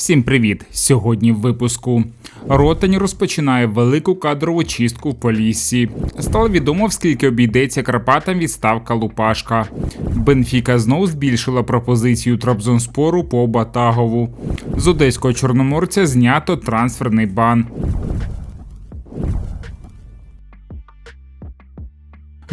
Всім привіт! Сьогодні в випуску Ротань розпочинає велику кадрову чистку в Поліссі. Стало відомо, скільки обійдеться Карпатам відставка Лупашка. Бенфіка знову збільшила пропозицію Трабзонспору по Батагову. З одеського чорноморця знято трансферний бан.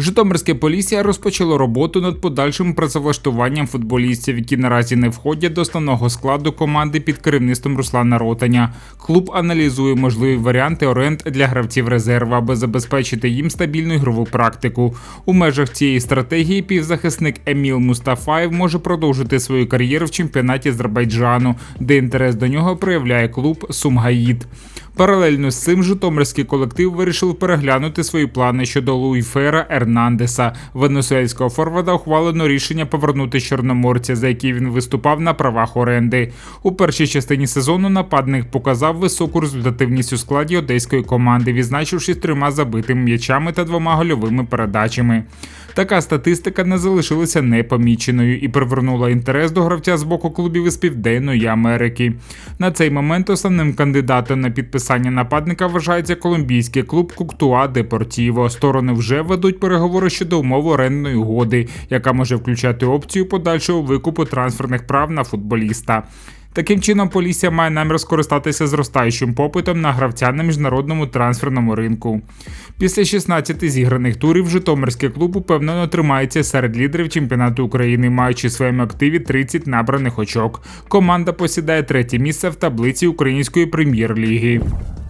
Житомирське Полісся розпочало роботу над подальшим працевлаштуванням футболістів, які наразі не входять до основного складу команди під керівництвом Руслана Ротаня. Клуб аналізує можливі варіанти оренд для гравців резерву, аби забезпечити їм стабільну ігрову практику. У межах цієї стратегії півзахисник Еміл Мустафаєв може продовжити свою кар'єру в чемпіонаті Азербайджану, де інтерес до нього проявляє клуб Сумгаїд. Паралельно з цим Житомирський колектив вирішив переглянути свої плани щодо Луїфера Ернандеса. Венесуельського форварда ухвалено рішення повернути чорноморця, за який він виступав на правах оренди. У першій частині сезону нападник показав високу результативність у складі одеської команди, відзначившись трьома забитими м'ячами та двома гольовими передачами. Така статистика не залишилася непоміченою і привернула інтерес до гравця з боку клубів із Південної Америки. На цей момент основним кандидатом на підписання нападника вважається колумбійський клуб Куктуа Депортіво. Сторони вже ведуть переговори щодо умов орендної угоди, яка може включати опцію подальшого викупу трансферних прав на футболіста. Таким чином, Полісся має намір скористатися зростаючим попитом на гравця на міжнародному трансферному ринку. Після 16 зіграних турів Житомирський клуб упевнено тримається серед лідерів чемпіонату України, маючи в своєму активі 30 набраних очок. Команда посідає третє місце в таблиці Української прем'єр-ліги.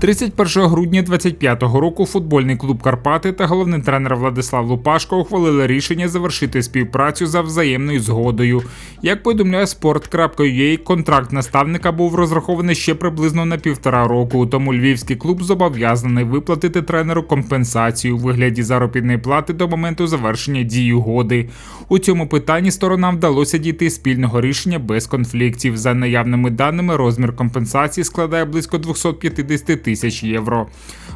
31 грудня 25-го року футбольний клуб Карпати та головний тренер Владислав Лупашко ухвалили рішення завершити співпрацю за взаємною згодою. Як повідомляє sport.ua, контракт наставника був розрахований ще приблизно на півтора року, тому львівський клуб зобов'язаний виплатити тренеру компенсацію у вигляді заробітної плати до моменту завершення дії угоди. У цьому питанні сторонам вдалося дійти спільного рішення без конфліктів. За наявними даними, розмір компенсації складає близько 250 тисяч євро.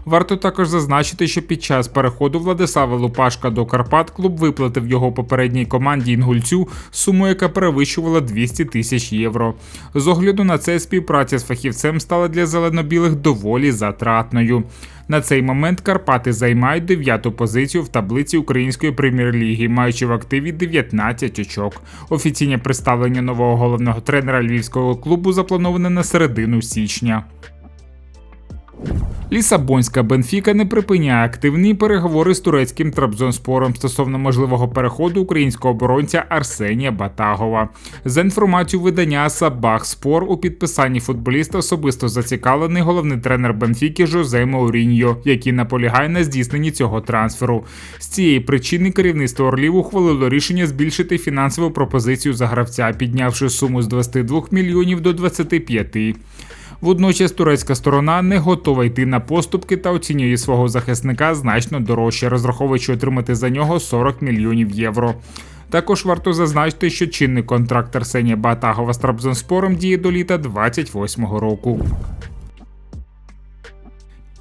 Варто також зазначити, що під час переходу Владислава Лупашка до Карпат клуб виплатив його попередній команді інгульцю суму, яка перевищувала 200 тисяч євро. З огляду на це співпраця з фахівцем стала для зеленобілих доволі затратною. На цей момент Карпати займають дев'яту позицію в таблиці Української прем'єр-ліги, маючи в активі 19 очок. Офіційне представлення нового головного тренера львівського клубу заплановане на середину січня. Лісабонська Бенфіка не припиняє активні переговори з турецьким Трабзонспором стосовно можливого переходу українського оборонця Арсенія Батагова. За інформацією видання Сабах Спор у підписанні футболіста особисто зацікавлений головний тренер Бенфіки Жозе Мауріньо, який наполягає на здійсненні цього трансферу. З цієї причини керівництво Орлів ухвалило рішення збільшити фінансову пропозицію за гравця, піднявши суму з 22 мільйонів до 25. Водночас турецька сторона не готова йти на поступки та оцінює свого захисника значно дорожче, розраховуючи отримати за нього 40 мільйонів євро. Також варто зазначити, що чинний контракт Арсенія Батагова з Трабзонспором діє до літа 28-го року.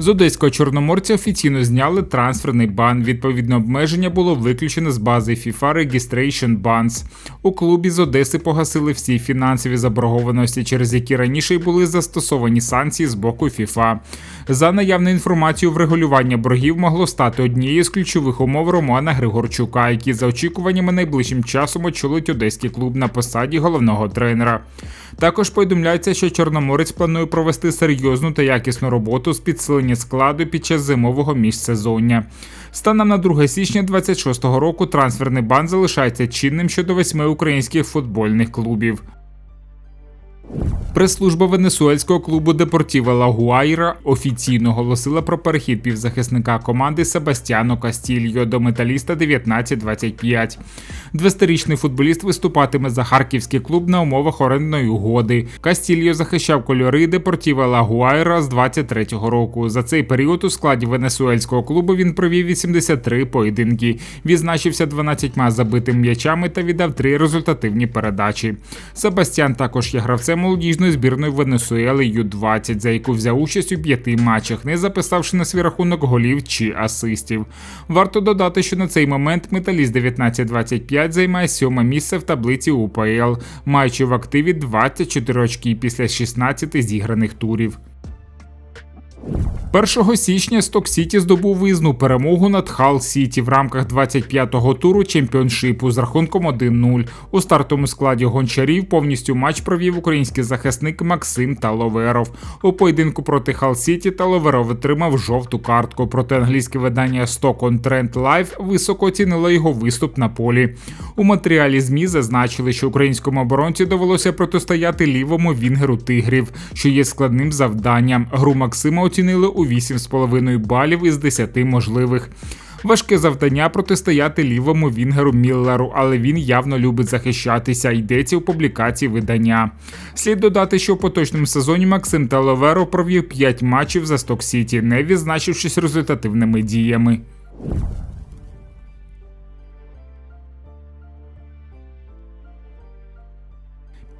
З одеського чорноморця офіційно зняли трансферний бан. Відповідне обмеження було виключено з бази FIFA Registration Bans. У клубі з Одеси погасили всі фінансові заборгованості, через які раніше й були застосовані санкції з боку FIFA. За наявною інформацією, врегулювання боргів могло стати однією з ключових умов Романа Григорчука, який за очікуваннями найближчим часом очолить одеський клуб на посаді головного тренера. Також повідомляється, що Чорноморець планує провести серйозну та якісну роботу з підсилення складу під час зимового міжсезоння. Станом на 2 січня 2026 року трансферний бан залишається чинним щодо восьми українських футбольних клубів. Прес-служба венесуельського клубу Депортіва Лагуайра офіційно оголосила про перехід півзахисника команди Себастьяно Кастільо до металіста 1925. 200-річний футболіст виступатиме за харківський клуб на умовах орендної угоди. Кастільо захищав кольори Депортіва Лагуайра з 23-го року. За цей період у складі венесуельського клубу він провів 83 поєдинки, відзначився 12 забитими м'ячами та віддав три результативні передачі. Себастьян також є гравцем молодіжної збірної Венесуели Ю-20, за яку взяв участь у п'яти матчах, не записавши на свій рахунок голів чи асистів. Варто додати, що на цей момент металіст 1925 займає сьоме місце в таблиці УПЛ, маючи в активі 24 очки після 16 зіграних турів. 1 січня Сток Сіті здобув виїзну перемогу над Хал Сіті в рамках 25-го туру чемпіоншипу з рахунком 1-0. У стартовому складі гончарів повністю матч провів український захисник Максим Таловеров. У поєдинку проти Хал Сіті Таловеров отримав жовту картку. Проте англійське видання Stock on Trend Live високо оцінило його виступ на полі. У матеріалі ЗМІ зазначили, що українському оборонці довелося протистояти лівому вінгеру тигрів, що є складним завданням. Гру Максима оцінили у 8,5 балів із 10 можливих. Важке завдання протистояти лівому вінгеру Міллеру, але він явно любить захищатися. Йдеться у публікації видання. Слід додати, що у поточному сезоні Максим Таловеро провів 5 матчів за Сток Сіті, не відзначившись результативними діями.